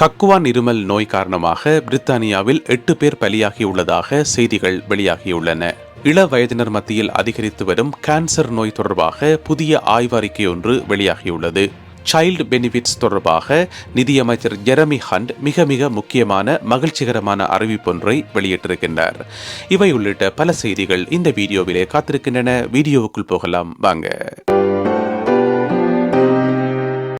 கக்குவான் இருமல் நோய் காரணமாக பிரித்தானியாவில் எட்டு பேர் பலியாகியுள்ளதாக செய்திகள் வெளியாகியுள்ளன. இள வயதினர் மத்தியில் அதிகரித்து வரும் கேன்சர் நோய் தொடர்பாக புதிய ஆய்வறிக்கை ஒன்று வெளியாகியுள்ளது. சைல்டு பெனிஃபிட்ஸ் தொடர்பாக நிதியமைச்சர் ஜெரமி ஹண்ட் மிக மிக முக்கியமான மகிழ்ச்சிகரமான அறிவிப்பொன்றை வெளியிட்டிருக்கின்றார். இவை உள்ளிட்ட பல செய்திகள் இந்த வீடியோவிலே காத்திருக்கின்றன. வீடியோவுக்குள் போகலாம். வாங்க.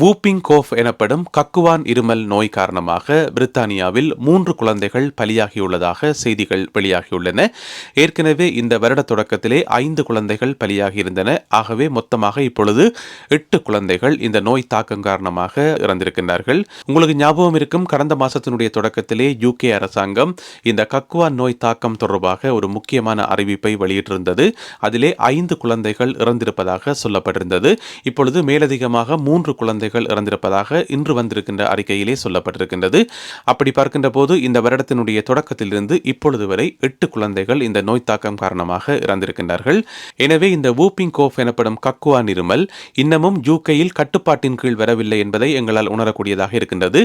வூப்பிங் கோஃப் எனப்படும் கக்குவான் இருமல் நோய் காரணமாக பிரித்தானியாவில் மூன்று குழந்தைகள் பலியாகியுள்ளதாக செய்திகள் வெளியாகியுள்ளன. ஏற்கனவே இந்த வருட தொடக்கத்திலே ஐந்து குழந்தைகள் பலியாகியிருந்தன. ஆகவே மொத்தமாக இப்பொழுது எட்டு குழந்தைகள் இந்த நோய் தாக்கம் காரணமாக இறந்திருக்கின்றார்கள். உங்களுக்கு ஞாபகம் இருக்கும் கடந்த மாதத்தினுடைய தொடக்கத்திலே யூகே அரசாங்கம் இந்த கக்குவான் நோய் தாக்கம் தொடர்பாக ஒரு முக்கியமான அறிவிப்பை வெளியிட்டிருந்தது. அதிலே ஐந்து குழந்தைகள் இறந்திருப்பதாக சொல்லப்பட்டிருந்தது. இப்பொழுது மேலதிகமாக மூன்று குழந்தை குழந்தைகள் இறந்திருப்பதாக இன்று வந்திருக்கின்ற அறிக்கையிலே சொல்லப்பட்டிருக்கின்றது. அப்படி பார்க்கின்ற போது இந்த வருடத்தினுடைய தொடக்கத்திலிருந்து இப்பொழுது வரை எட்டு குழந்தைகள் இந்த நோய் தாக்கம் காரணமாக இறந்திருக்கின்றார்கள். எனவே இந்த வூப்பிங் கோஃப் எனப்படும் கக்குவா இருமல் இன்னமும் யூகேயில் கட்டுப்பாட்டின் கீழ் வரவில்லை என்பதை எங்களால் உணரக்கூடியதாக இருக்கின்றது.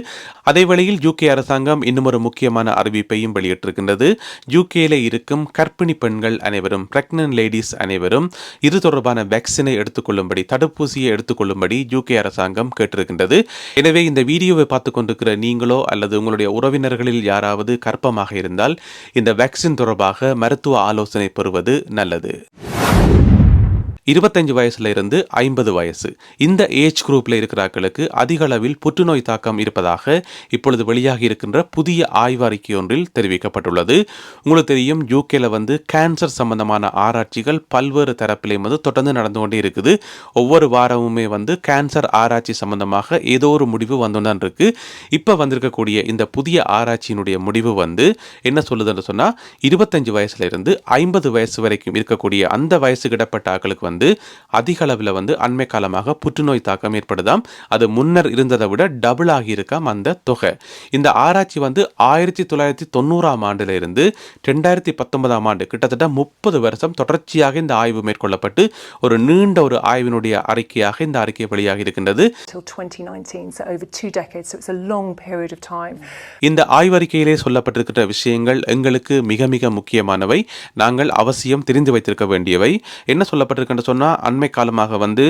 அதே வேளையில் யூகே அரசாங்கம் இன்னும் ஒரு முக்கியமான அறிவிப்பையும் வெளியிட்டிருக்கின்றது. யூகேல இருக்கும் கர்ப்பிணி பெண்கள் அனைவரும் பிரெக்னன்ட் லேடிஸ் அனைவரும் இது தொடர்பான வேக்சினை எடுத்துக்கொள்ளும்படி தடுப்பூசியை எடுத்துக்கொள்ளும்படி யூகே அரசாங்கம் கேட்டிருக்கின்றது. எனவே இந்த வீடியோவை பார்த்து கொண்டிருக்கிற நீங்களோ அல்லது உங்களுடைய உறவினர்களில் யாராவது கற்பமாக இருந்தால் இந்த வேக்சின் தொடர்பாக மருத்துவ ஆலோசனை பெறுவது நல்லது. இருபத்தஞ்சு வயசுல இருந்து ஐம்பது வயசு. இந்த ஏஜ் குரூப்ல இருக்கிறாக்களுக்கு அதிக அளவில் புற்றுநோய் தாக்கம் இருப்பதாக இப்பொழுது வெளியாகி இருக்கின்ற புதிய ஆய்வறிக்கை ஒன்றில் தெரிவிக்கப்பட்டுள்ளது. உங்களுக்கு தெரியும் யூகேல வந்து கேன்சர் சம்பந்தமான ஆராய்ச்சிகள் பல்வேறு தரப்பிலையும் வந்து தொடர்ந்து நடந்து கொண்டே இருக்குது. ஒவ்வொரு வாரமுமே வந்து கேன்சர் ஆராய்ச்சி சம்பந்தமாக ஏதோ ஒரு முடிவு வந்துதான் இருக்கு. இப்ப வந்திருக்கக்கூடிய இந்த புதிய ஆராய்ச்சியினுடைய முடிவு வந்து என்ன சொல்லுதுன்னு சொன்னா இருபத்தஞ்சு வயசுல இருந்து ஐம்பது வயசு வரைக்கும் இருக்கக்கூடிய அந்த வயசு கிடப்பட்ட ஆக்களுக்கு வந்து அதிக அளவில் வந்து அண்மை காலமாக புற்றுநோய் தாக்கம் ஏற்படுதாம். அது முன்னர் இருந்ததை விட டபுள் ஆகியிருக்காம் அந்த தொகை. இந்த ஆராய்ச்சி வந்து ஆயிரத்தி தொள்ளாயிரத்தி தொண்ணூறாம் ஆண்டுல இருந்து ரெண்டாயிரத்தி பத்தொன்பதாம் ஆண்டு கிட்டத்தட்ட முப்பது வருஷம் தொடர்ச்சியாக இந்த ஆய்வு மேற்கொள்ளப்பட்டு ஒரு நீண்ட ஒரு ஆய்வினுடைய அறிக்கையாக இந்த அறிக்கை வெளியாகி இருக்கின்றது. Till 2019, so over two decades, so it's a long period of time. இந்த ஆய்வறிக்கையிலே சொல்லப்பட்டிருக்கிற விஷயங்கள் எங்களுக்கு மிக மிக முக்கியமானவை. நாங்கள் அவசியம் தெரிந்து வைத்திருக்க வேண்டியவை. என்ன சொல்லப்பட்டிருக்கின்ற சொன்னால் அண்மை காலமாக வந்து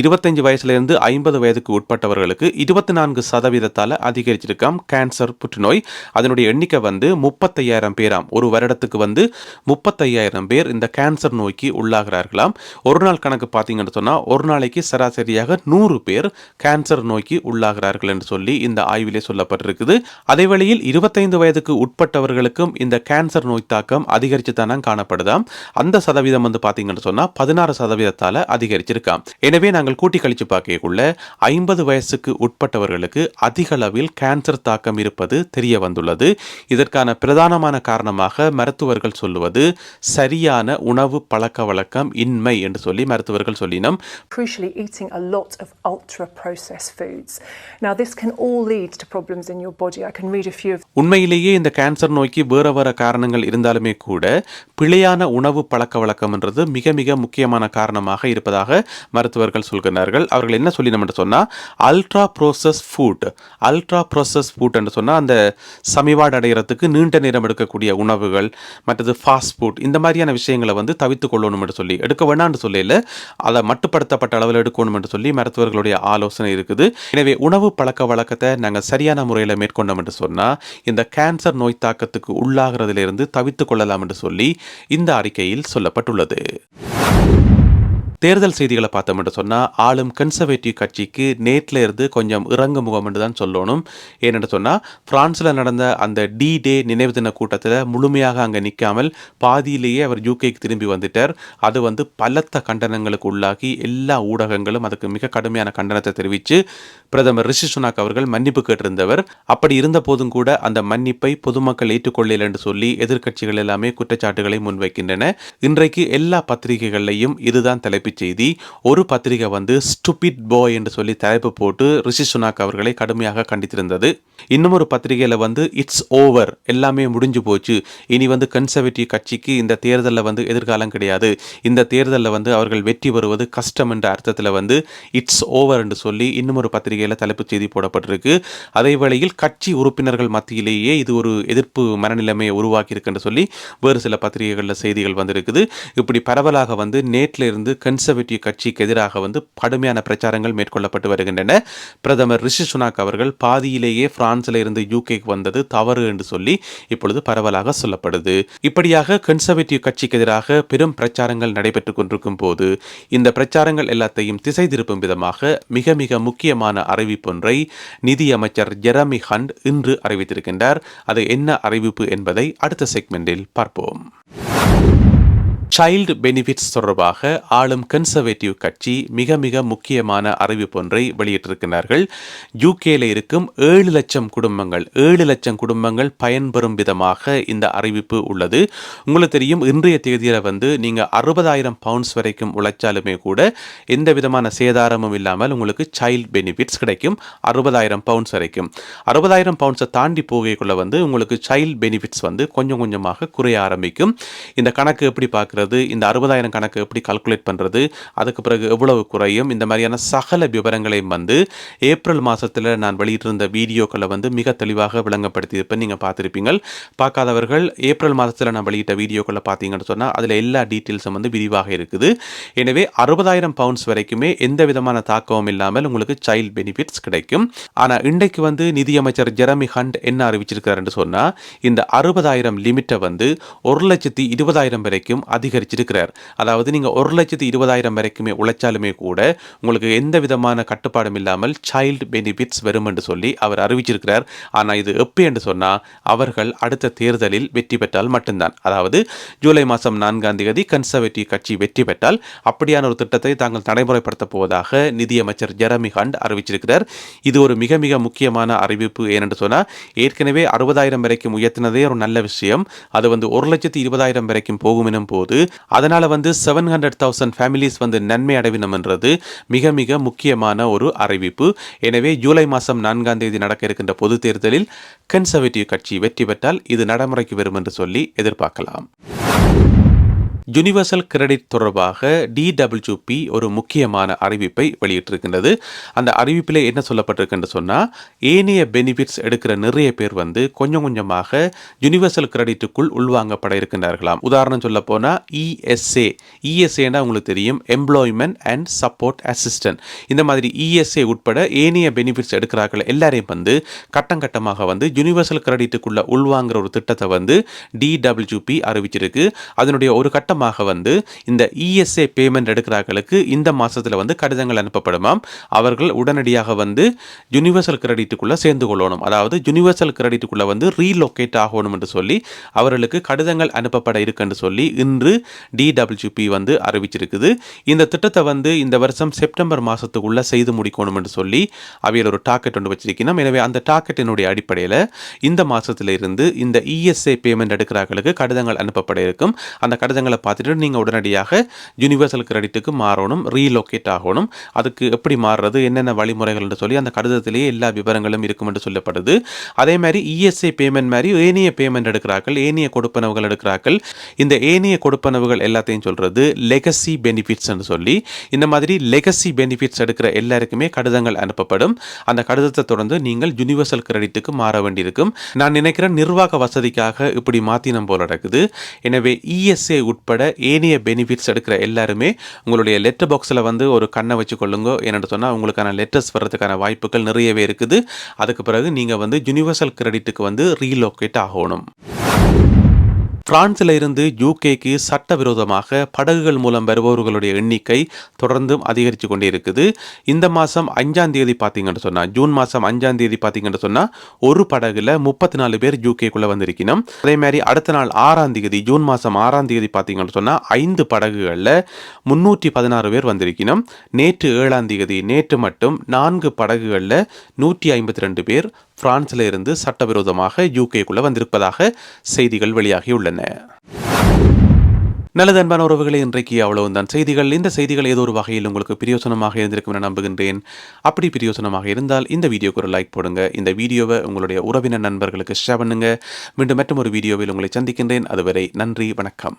இருபத்தஞ்சு வயசுலேருந்து ஐம்பது வயதுக்கு உட்பட்டவர்களுக்கு இருபத்தி நான்கு சதவீதத்தால் அதிகரிச்சிருக்காம் கேன்சர் புற்றுநோய். அதனுடைய எண்ணிக்கை வந்து முப்பத்தையாயிரம் பேராம். ஒரு வருடத்துக்கு வந்து முப்பத்தையாயிரம் பேர் இந்த கேன்சர் நோய்க்கு உள்ளாகிறார்களாம். ஒரு நாள் கணக்கு பார்த்தீங்கன்னு சொன்னால் ஒரு நாளைக்கு சராசரியாக நூறு பேர் கேன்சர் நோய்க்கு உள்ளாகிறார்கள் என்று சொல்லி இந்த ஆய்விலே சொல்லப்பட்டிருக்குது. அதே வேளையில் இருபத்தைந்து வயதுக்கு உட்பட்டவர்களுக்கும் இந்த கேன்சர் நோய் தாக்கம் அதிகரித்து தானே காணப்படுதாம். அந்த சதவீதம் வந்து பார்த்தீங்கன்னு சொன்னால் பதினாறு சதவீதத்தால் அதிகரிச்சிருக்காம் எனவே நாங்கள் கூட்டி கழிச்சு பார்க்கக்குள்ள ஐம்பது வயசுக்கு உட்பட்டவர்களுக்கு அதிக அளவில் கேன்சர் தாக்கம் இருப்பது தெரிய வந்துள்ளது இதற்கான பிரதானமான காரணமாக மருத்துவர்கள் சொல்லுவது சரியான உணவு பழக்க வழக்கம் இன்மை என்று சொல்லி மருத்துவர்கள் சொல்லினோம் Crucially, eating a lot of ultra processed foods. Now, this can all lead to problems in your body. I can read a few of உண்மையிலேயே இந்த கேன்சர் நோய்க்கு வேற வேற காரணங்கள் இருந்தாலுமே கூட பிழையான உணவு பழக்க வழக்கம்ன்றது மிக மிக முக்கியமான காரணமாக இருப்பதாக மருத்துவர்கள் சொல்கிறார்கள். அவர்கள் என்ன சொல்லினோம் சொன்னால் ultra process food ultra process food என்று சொன்னால் அந்த சமிவாடு அடைகிறதுக்கு நீண்ட நேரம் எடுக்கக்கூடிய உணவுகள் மற்றது ஃபாஸ்ட் ஃபுட் இந்த மாதிரியான விஷயங்களை வந்து தவித்து கொள்ளணும் என்று சொல்லி எடுக்க வேண்டாம்னு சொல்லல அதை மட்டுப்படுத்தப்பட்ட அளவில் எடுக்கணும் என்று சொல்லி மருத்துவர்களுடைய ஆலோசனை இருக்குது. எனவே உணவு பழக்க வழக்கத்தை நாங்கள் சரியான முறையில் மேற்கொண்டோம் என்று சொன்னால் இந்த கேன்சர் நோய் தாக்கத்துக்கு உள்ளாகிறதுலேருந்து தவித்து கொள்ளலாம் என்று சொல்லி இந்த அறிக்கையில் சொல்லப்பட்டுள்ளது. தேர்தல் செய்திகளை பார்த்தோம் என்று சொன்னால் ஆளும் கன்சர்வேட்டிவ் கட்சிக்கு நேற்றில் இருந்து கொஞ்சம் இறங்கு முகம் என்று தான் சொல்லணும். ஏனென்று சொன்னால் பிரான்ஸில் நடந்த அந்த டி டே நினைவு தின கூட்டத்தில் முழுமையாக அங்கே நிற்காமல் பாதியிலேயே அவர் யூகேக்கு திரும்பி வந்துட்டார். அது வந்து பலத்த கண்டனங்களுக்கு உள்ளாகி எல்லா ஊடகங்களும் அதுக்கு மிக கடுமையான கண்டனத்தை தெரிவித்து பிரதமர் ரிஷி சுனாக் அவர்கள் மன்னிப்பு கேட்டிருந்தவர். அப்படி இருந்த போதும் கூட அந்த மன்னிப்பை பொதுமக்கள் ஏற்றுக்கொள்ளல என்று சொல்லி எதிர்க்கட்சிகள் எல்லாமே குற்றச்சாட்டுகளை முன்வைக்கின்றன. இன்றைக்கு எல்லா பத்திரிகைகள்லையும் இதுதான் தலைப்பு. தலைப்புச் செய்தி ஒரு பத்திரிகை வந்து ஸ்டூபிட் பாய் என்று சொல்லி தலைப்பு போட்டு ரிஷி சுனாக் அவர்களை கடுமையாக கண்டித்திருந்தது. இன்னும் ஒரு பத்திரிகையில் வந்து இட்ஸ் ஓவர் எல்லாமே முடிஞ்சு போச்சு. இனி வந்து கன்சர்வேட்டிவ் கட்சிக்கு இந்த தேர்தலில் வந்து எதிர்காலம் கிடையாது. இந்த தேர்தலில் வந்து அவர்கள் வெற்றி பெறுவது கஷ்டம் என்ற அர்த்தத்தில் வந்து இட்ஸ் ஓவர் என்று சொல்லி இன்னும் ஒரு பத்திரிகையில் தலைப்புச் செய்தி போடப்பட்டிருக்கு. அதே வேளையில் கட்சி உறுப்பினர்கள் மத்தியிலேயே இது ஒரு எதிர்ப்பு மனநிலைமையை உருவாக்கி என்று சொல்லி வேறு சில பத்திரிகைகளில் செய்திகள் வந்திருக்குது. இப்படி பரவலாக வந்து நேற்றில் இருந்து கன்சர்வேட்டிவ் கட்சிக்கு எதிராக வந்து கடுமையான பிரச்சாரங்கள் மேற்கொள்ளப்பட்டு வருகின்றன. பிரதமர் ரிஷி சுனாக் அவர்கள் பாதியிலேயே பிரான்சில் இருந்து யூகேக்கு வந்தது தவறு என்று சொல்லி இப்பொழுது பரவலாக சொல்லப்படுது. இப்படியாக கன்சர்வேட்டிவ் கட்சிக்கு எதிராக பெரும் பிரச்சாரங்கள் நடைபெற்றுக் கொண்டிருக்கும் போது இந்த பிரச்சாரங்கள் எல்லாத்தையும் திசை திருப்பும் விதமாக மிக மிக முக்கியமான அறிவிப்பொன்றை நிதியமைச்சர் ஜெரமி ஹண்ட் இன்று அறிவித்திருக்கின்றார். அது என்ன அறிவிப்பு என்பதை அடுத்த செக்மெண்டில் பார்ப்போம். சைல்டு பெனிஃபிட்ஸ் தொடர்பாக ஆளும் கன்சர்வேட்டிவ் கட்சி மிக மிக முக்கியமான அறிவிப்பொன்றை வெளியிட்டிருக்கிறார்கள். யூகேல இருக்கும் ஏழு லட்சம் குடும்பங்கள் ஏழு லட்சம் குடும்பங்கள் பயன்பெறும் விதமாக இந்த அறிவிப்பு உள்ளது. உங்களுக்கு தெரியும் இன்றைய தேதியில் வந்து நீங்கள் அறுபதாயிரம் பவுண்ட்ஸ் வரைக்கும் உழைச்சாலுமே கூட எந்த விதமான சேதாரமும் இல்லாமல் உங்களுக்கு சைல்டு பெனிஃபிட்ஸ் கிடைக்கும். அறுபதாயிரம் பவுண்ட்ஸ் வரைக்கும். அறுபதாயிரம் பவுண்ட்ஸை தாண்டி போகைக்குள்ள வந்து உங்களுக்கு சைல்டு பெனிஃபிட்ஸ் வந்து கொஞ்சம் கொஞ்சமாக குறைய ஆரம்பிக்கும். இந்த கணக்கு எப்படி பார்க்குறது? இந்த அறுபதாயிரம் கணக்கு எப்படி கால்குலேட் பண்ணுறது அதுக்கு பிறகு எவ்வளவு குறையும் இந்த மாதிரியான சகல விவரங்களையும் வந்து ஏப்ரல் மாதத்தில் நான் வெளியிட்டிருந்த வீடியோக்களை வந்து மிக தெளிவாக விளங்கப்படுத்தியிருப்பேன். நீங்கள் பார்த்துருப்பீங்க பார்க்காதவர்கள் ஏப்ரல் மாதத்தில் நான் வெளியிட்ட வீடியோக்களை பார்த்தீங்கன்னு சொன்னால் அதில் எல்லா டீட்டெயில்ஸும் வந்து விரிவாக இருக்குது. எனவே அறுபதாயிரம் பவுண்ட்ஸ் வரைக்குமே எந்த விதமான தாக்கமும் இல்லாமல் உங்களுக்கு சைல்ட் பெனிஃபிட்ஸ் கிடைக்கும். ஆனால் இன்றைக்கு வந்து நிதியமைச்சர் ஜெரமி ஹண்ட் என்ன அறிவிச்சிருக்கிறாருன்னு சொன்னால் இந்த அறுபதாயிரம் லிமிட்டை வந்து ஒரு லட்சத்தி இருபதாயிரம் வரைக்கும் அதிக அதிகரிச்சிருக்கிறார். அதாவது நீங்கள் ஒரு லட்சத்து இருபதாயிரம் வரைக்குமே உழைச்சாலுமே கூட உங்களுக்கு எந்த விதமான கட்டுப்பாடும் இல்லாமல் சைல்டு பெனிஃபிட்ஸ் வரும் என்று சொல்லி அவர் அறிவிச்சிருக்கிறார். ஆனால் இது எப்போ என்று சொன்னால் அவர்கள் அடுத்த தேர்தலில் வெற்றி பெற்றால் மட்டும்தான். அதாவது ஜூலை மாதம் நான்காம் தேதி கன்சர்வேட்டிவ் கட்சி வெற்றி பெற்றால் அப்படியான ஒரு திட்டத்தை தாங்கள் நடைமுறைப்படுத்த போவதாக நிதியமைச்சர் ஜெரமி ஹண்ட் அறிவிச்சிருக்கிறார். இது ஒரு மிக மிக முக்கியமான அறிவிப்பு. ஏனென்று சொன்னால் ஏற்கனவே அறுபதாயிரம் வரைக்கும் உயர்த்தினதே ஒரு நல்ல விஷயம். அது வந்து ஒரு லட்சத்து இருபதாயிரம் வரைக்கும் போகும் எனும் போது அதனால் வந்து செவன் ஹண்ட்ரட் தௌசண்ட் ஃபேமிலிஸ் வந்து நன்மை அடைவினம் என்றது மிக மிக முக்கியமான ஒரு அறிவிப்பு. எனவே ஜூலை மாதம் நான்காம் தேதி நடக்க இருக்கின்ற பொது தேர்தலில் கன்சர்வேட்டிவ் கட்சி வெற்றி பெற்றால் இது நடைமுறைக்கு வரும் என்று சொல்லி எதிர்பார்க்கலாம். யுனிவர்சல் கிரெடிட் தொடர்பாக டிடபிள்யூபி ஒரு முக்கியமான அறிவிப்பை வெளியிட்டிருக்கின்றது. அந்த அறிவிப்பில் என்ன சொல்லப்பட்டிருக்குன்னு சொன்னால் ஏனைய பெனிஃபிட்ஸ் எடுக்கிற நிறைய பேர் வந்து கொஞ்சம் கொஞ்சமாக யுனிவர்சல் கிரெடிட்டுக்குள் உள்வாங்கப்பட இருக்கின்றார்களாம். உதாரணம் சொல்ல போனால் இஎஸ்ஏ இஎஸ்ஏன்னா உங்களுக்கு தெரியும் எம்ப்ளாய்மெண்ட் அண்ட் சப்போர்ட் அசிஸ்டன்ட் இந்த மாதிரி இஎஸ்ஏ உட்பட ஏனைய பெனிஃபிட்ஸ் எடுக்கிறார்கள் எல்லாரையும் வந்து கட்டம் கட்டமாக வந்து யுனிவர்சல் கிரெடிட்டுக்குள்ள உள்வாங்குற ஒரு திட்டத்தை வந்து டிடபிள்யூபி அறிவிச்சிருக்கு. அதனுடைய ஒரு கட்டமாக மூலமாக வந்து இந்த இஎஸ்ஏ பேமெண்ட் எடுக்கிறார்களுக்கு இந்த மாதத்தில் வந்து கடிதங்கள் அனுப்பப்படுமாம். அவர்கள் உடனடியாக வந்து யூனிவர்சல் கிரெடிட்டுக்குள்ளே சேர்ந்து கொள்ளணும். அதாவது யூனிவர்சல் கிரெடிட்டுக்குள்ளே வந்து ரீலொக்கேட் ஆகணும் என்று சொல்லி அவர்களுக்கு கடிதங்கள் அனுப்பப்பட இருக்குன்னு சொல்லி இன்று டிடபிள்யூபி வந்து அறிவிச்சிருக்குது. இந்த திட்டத்தை வந்து இந்த வருஷம் செப்டம்பர் மாதத்துக்குள்ளே செய்து முடிக்கணும் என்று சொல்லி அவையில் ஒரு டாக்கெட் ஒன்று வச்சிருக்கணும் எனவே அந்த டார்கெட்டினுடைய அடிப்படையில் இந்த மாதத்துல இருந்து இந்த இஎஸ்ஏ பேமெண்ட் எடுக்கிறார்களுக்கு கடிதங்கள் அனுப்பப்பட இருக்கும். அந்த கடிதங்களை பார்த்து பார்த்துட்டு நீங்கள் உடனடியாக யூனிவர்சல் கிரெடிட்டுக்கு மாறணும் ரீலோகேட் ஆகணும். அதுக்கு எப்படி மாறுறது என்னென்ன வழிமுறைகள்னு சொல்லி அந்த கடிதத்திலேயே எல்லா விவரங்களும் இருக்கும் என்று சொல்லப்படுது. அதே மாதிரி இஎஸ்ஐ பேமெண்ட் மாதிரி ஏனைய பேமெண்ட் எடுக்கிறார்கள் ஏனைய கொடுப்பனவுகள் எடுக்கிறார்கள். இந்த ஏனைய கொடுப்பனவுகள் எல்லாத்தையும் சொல்கிறது லெகசி பெனிஃபிட்ஸ்னு சொல்லி. இந்த மாதிரி லெகசி பெனிஃபிட்ஸ் எடுக்கிற எல்லாருக்குமே கடிதங்கள் அனுப்பப்படும். அந்த கடிதத்தை தொடர்ந்து நீங்கள் யூனிவர்சல் கிரெடிட்டுக்கு மாற வேண்டியிருக்கும். நான் நினைக்கிறேன் நிர்வாக வசதிக்காக இப்படி மாற்றினம் போல நடக்குது. எனவே இஎஸ்ஏ உட்பட ஏனைய பெனிஃபிட்ஸ் எடுக்கிற எல்லாருமே உங்களுடைய லெட்டர் பாக்ஸில் வந்து ஒரு கண்ணை வச்சு கொள்ளுங்க என்னென்னு சொன்னால் உங்களுக்கான லெட்டர்ஸ் வர்றதுக்கான வாய்ப்புகள் நிறையவே இருக்குது. அதுக்கு பிறகு நீங்கள் வந்து யூனிவர்சல் கிரெடிட்டுக்கு வந்து ரீலோகேட் ஆகணும். பிரான்சில் இருந்து யூகேக்கு சட்டவிரோதமாக படகுகள் மூலம் வருபவர்களுடைய எண்ணிக்கை தொடர்ந்தும் அதிகரித்து கொண்டே இருக்குது இந்த மாதம் அஞ்சாம் தேதி பார்த்தீங்கன்னு சொன்னால் ஜூன் மாதம் அஞ்சாம் தேதி பார்த்தீங்கன்னு சொன்னால் ஒரு படகுல முப்பத்தி நாலு பேர் யூகேக்குள்ளே வந்திருக்கணும். அதே மாதிரி அடுத்த நாள் ஆறாம் தேதி ஜூன் மாதம் ஆறாம் தேதி பார்த்தீங்கன்னு சொன்னால் ஐந்து படகுகளில் முன்னூற்றி பதினாறு பேர் வந்திருக்கணும். நேற்று ஏழாம் தேதி நேற்று மட்டும் நான்கு படகுகளில் நூற்றி ஐம்பத்தி ரெண்டு பேர் பிரான்சில் இருந்து சட்டவிரோதமாக யூகேக்குள்ளே வந்திருப்பதாக செய்திகள் வெளியாகியுள்ளன. நல்லது அன்பான உறவுகளை இன்றைக்கு அவ்வளவுதான். செய்திகள் இந்த செய்திகள் ஏதோ ஒரு வகையில் உங்களுக்கு பிரயோசனமாக இருந்திருக்கும் என நம்புகின்றேன். அப்படி பிரயோசனமாக இருந்தால் இந்த வீடியோக்கு ஒரு லைக் போடுங்க. இந்த வீடியோவை உங்களுடைய உறவினர் நண்பர்களுக்கு ஷேர் பண்ணுங்க. மீண்டும் மற்றும் ஒரு வீடியோவில் உங்களை சந்திக்கின்றேன். அதுவரை நன்றி வணக்கம்.